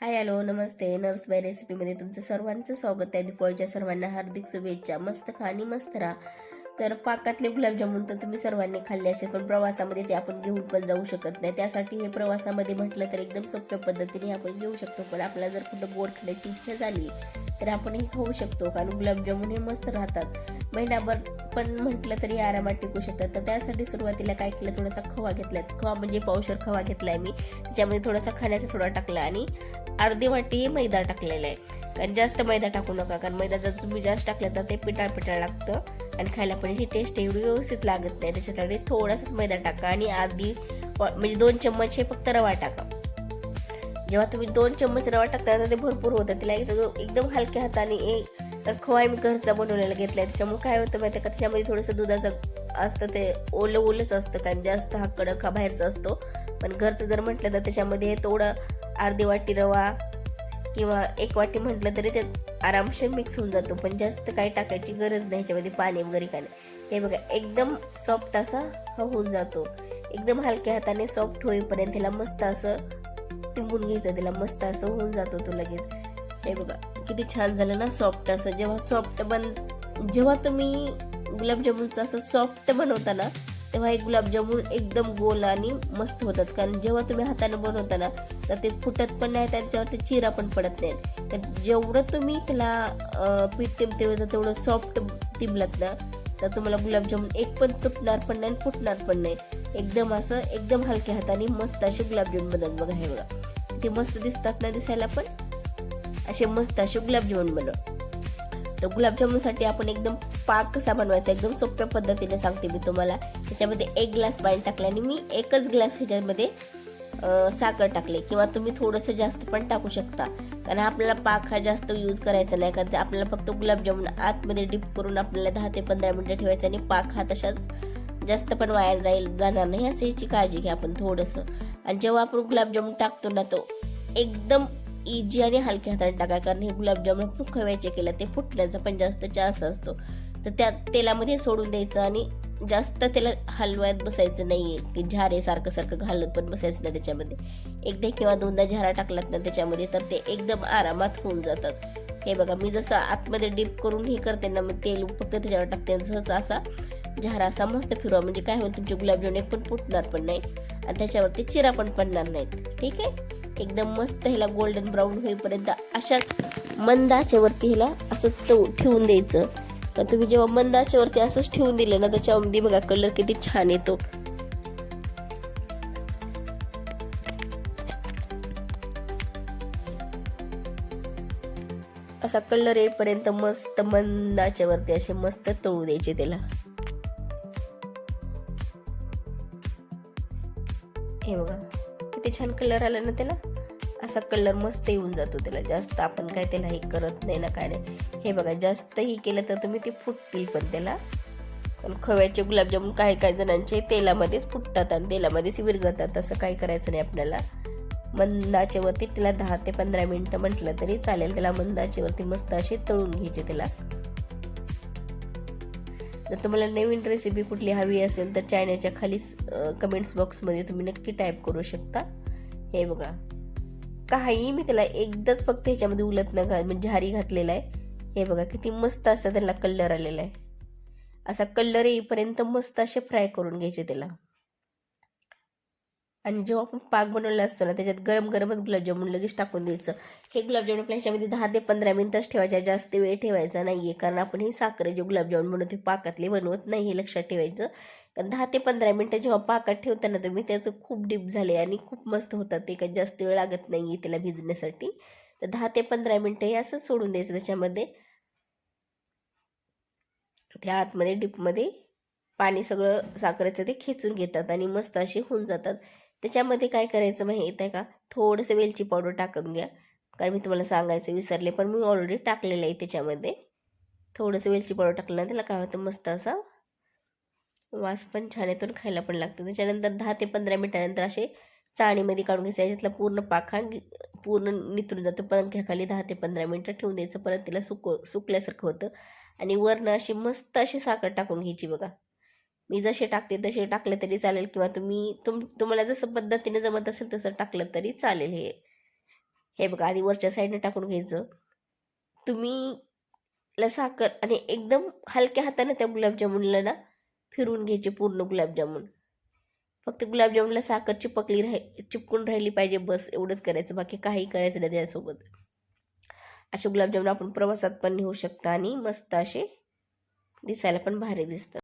हाय hello नमस्ते. Nurse बाय रेसिपीमध्ये तुमचं सर्वांचं स्वागत आहे. दिपोळीच्या सर्वांना हार्दिक शुभेच्छा. मस्त खा आणि मस्त राहा. तर पाकातले गुलाबजामुन तर तुम्ही सर्वांनी खाल्ले असेल पण प्रवासामध्ये ते आपण घेऊन पण जाऊ शकत नाही. त्यासाठी हे प्रवासामध्ये म्हटलं तर एकदम सोप्या पद्धतीने आपण घेऊ शकतो. पण आपल्याला जर कुठं गोड खाण्याची इच्छा झाली तर आपण हे खाऊ शकतो. कारण गुलाबजामुन हे मस्त राहतात. महिनाभर पण म्हटलं तरी आरामात टिकू शकतात. तर त्यासाठी सुरुवातीला काय केलं थोडासा खवा घेतलाय. खवा म्हणजे पावशर खवा घेतलाय मी. त्याच्यामध्ये थोडासा खाण्याचा सोडा टाकला आणि अर्धी वाटी मैदा टाकलेला आहे. कारण जास्त मैदा टाकू नका कारण मैदा जर तुम्ही जास्त टाकलं तर ते पिटाळ पिटाळ लागतं आणि खायला पण याची टेस्ट एवढी व्यवस्थित लागत नाही. त्याच्यासाठी थोडासाच मैदा टाका आणि अर्धी म्हणजे दोन चम्मच हे फक्त रवा टाका. जेव्हा तुम्ही दोन चम्मच रवा टाकता तर ते भरपूर होतं तिला एकदम एकदम हलक्या हाताने एक तर खवा मी घरचा बनवलेला घेतलाय. त्याच्यामुळे काय होतं माहिती का? त्याच्यामध्ये थोडंसं दुधाचं असतं ते ओलं ओलंच असतं कारण जास्त हा कडक हा बाहेरचा असतो. पण घरचं जर म्हटलं तर त्याच्यामध्ये थोडं अर्धी वाटी रवा किंवा एक वाटी म्हटलं तरी ते आरामशीर मिक्स होऊन जातो. पण जास्त काही टाकायची गरज नाही ह्याच्यामध्ये पाणी वगैरे काय नाही. हे बघा एकदम सॉफ्ट असा हा होऊन जातो. एकदम हलक्या हाताने सॉफ्ट होईपर्यंत त्याला मस्त असं टिंबून घ्यायचं त्याला मस्त असं होऊन जातो तो लगेच. हे बघा. किती छान झालं ना सॉफ्ट असं. जेव्हा सॉफ्ट बन जेव्हा तुम्ही गुलाबजामुनचं असं सॉफ्ट बनवता ना तेव्हा हे गुलाबजामुन एकदम गोल आणि मस्त होतात. कारण जेव्हा तुम्ही हाताने बनवता ना तर ते फुटत पण नाही त्याच्यावरती चिरा पण पडत नाहीत. तर जेवढं तुम्ही त्याला पीठ टिमते तेवढं सॉफ्ट टिमलात ना तर तुम्हाला गुलाबजामुन एक पण तुटणार पण नाही आणि फुटणार पण नाही. एकदम असं एकदम हलक्या हाताने मस्त असे गुलाबजामुन बनत बघा हे बघा. ते मस्त दिसतात ना दिसायला पण. असे मस्त असे गुलाबजामुन बनव. तर गुलाबजामुनसाठी आपण एकदम पाक कसा बनवायचा एकदम सोप्या पद्धतीने सांगते मी तुम्हाला. त्याच्यामध्ये एक ग्लास पाणी टाकलं आणि मी एकच ग्लास ह्याच्यामध्ये साखर टाकले. किंवा तुम्ही थोडंसं जास्त पण टाकू शकता. कारण आपल्याला पाक हा जास्त यूज करायचा नाही. कारण आपल्याला फक्त गुलाबजामुन आतमध्ये डिप करून आपल्याला दहा ते पंधरा मिनटं ठेवायचं आणि पाक हा तशाच जास्त पण वाया जाईल जाणार नाही. असं याची काळजी घ्या आपण थोडंसं. आणि जेव्हा आपण गुलाबजामुन टाकतो ना तो एकदम इजी आणि हलक्या हाताने टाका कारण हे गुलाबजामुन खवायचे केलं ते फुटण्याचा पण जास्त चान्स असतो. तर त्या तेलामध्ये सोडून द्यायचं आणि जास्त त्याला हलवायत बसायचं नाहीये की झारे सारखं सारखं घालत पण बसायचं नाही त्याच्यामध्ये. एकदा किंवा दोनदा झारा टाकलात ना त्याच्यामध्ये तर ते एकदम आरामात होऊन जातात. हे बघा मी जसं आतमध्ये डीप करून हे करते ना मग तेल फक्त त्याच्यावर टाकते आणि सहसा असा झारा असा मस्त फिरवा. म्हणजे काय होईल तुमचे गुलाबजामुन एक पण फुटणार पण नाही आणि त्याच्यावरती चिरा पण पडणार नाहीत. ठीक आहे? एकदम मस्त ह्याला गोल्डन ब्राऊन होईपर्यंत अशाच मंदाच्यावरती ह्याला असं ठेवून द्यायचं. तर तुम्ही जेव्हा मंदाच्यावरती असंच ठेवून दिलं ना त्याच्यामध्ये बघा कलर किती छान येतो. असा कलर येईपर्यंत मस्त मंदाच्या वरती असे मस्त तळू द्यायचे त्याला. हे बघा. किती छान कलर आला ना त्याला? असा कलर मस्त येऊन जातो त्याला. जास्त आपण काय त्याला हे करत नाही ना काय नाही. हे बघा जास्तही केलं तर तुम्ही ते फुटतील पण त्याला. पण खव्याचे गुलाबजामुन काही काही जणांचे तेलामध्येच फुटतात आणि तेलामध्येच विरगतात असं काही करायचं नाही आपल्याला. मंदाच्यावरती त्याला दहा ते पंधरा मिनटं म्हटलं तरी चालेल. त्याला मंदाच्यावरती मस्त असे तळून घ्यायचे त्याला. जर तुम्हाला नवीन रेसिपी कुठली हवी असेल तर चॅनलच्या खाली कमेंट्स बॉक्समध्ये तुम्ही नक्की टाईप करू शकता. हे बघा. काही मी त्याला एकदाच फक्त ह्याच्यामध्ये उलट न घाल म्हणजे झारी घातलेला आहे. हे बघा किती मस्त असा त्याला कलर आलेला आहे. असा कलर येईपर्यंत मस्त असे फ्राय करून घ्यायचे त्याला. आणि जेव्हा आपण पाक बनवला असतो ना त्याच्यात गरम गरमच गुलाबजामुन लगेच टाकून द्यायचं. हे गुलाबजामुन आपल्या ह्याच्यामध्ये दहा ते पंधरा मिनिटच ठेवायच्या जास्त वेळ ठेवायचा नाही आहे कारण आपण हे साखर जे गुलाबजामुन बनवते पाकातले बनवत नाही हे लक्षात ठेवायचं. कारण दहा ते पंधरा मिनटं जेव्हा पाकात ठेवताना तुम्ही त्याचं खूप डीप झाले आणि खूप मस्त होतात ते काही जास्त वेळ लागत नाही आहे त्याला भिजण्यासाठी. तर दहा ते पंधरा मिनटं हे असं सोडून द्यायचं त्याच्यामध्ये. त्या आतमध्ये डीपमध्ये पाणी सगळं साखरेचं ते खेचून घेतात आणि मस्त असे होऊन जातात. त्याच्यामध्ये काय करायचं माहीत आहे का? थोडंसं वेलची पावडर टाकून घ्या. कारण मी तुम्हाला सांगायचं विसरले पण मी ऑलरेडी टाकलेलं आहे त्याच्यामध्ये. थोडंसं वेलची पावडर टाकलं त्याला काय होतं मस्त असा वास पण छान येतो खायला पण लागतं. त्याच्यानंतर दहा ते पंधरा मिनटानंतर असे चाळणीमध्ये काढून घ्यायचं याच्यातला पूर्ण पाखा पूर्ण निथरून जातो. पंख्याखाली दहा ते पंधरा मिनटं ठेवून द्यायचं. परत तिला सुक सुकल्यासारखं होतं. आणि वरनं अशी मस्त अशी साखर टाकून घ्यायची बघा. मी जसे टाकते तसे टाकले तरी चालेल किंवा तुम्ही तुम तुम्हाला जसं पद्धतीने जमत असेल तसं टाकलं तरी चालेल हे. हे बघा आधी वरच्या साईडने टाकून घ्यायचं. तुम्ही ला साखर आणि एकदम हलक्या हाताने त्या गुलाबजामुनला ना फिरून घ्यायचे पूर्ण गुलाबजामुन. फक्त गुलाबजामुनला साखर चिपकली राह चिपकून राहिली पाहिजे बस एवढंच करायचं. बाकी काही करायचं नाही त्यासोबत. असे गुलाबजामुन आपण प्रवासात पण नेऊ शकता आणि मस्त असे दिसायला पण भारी दिसतात.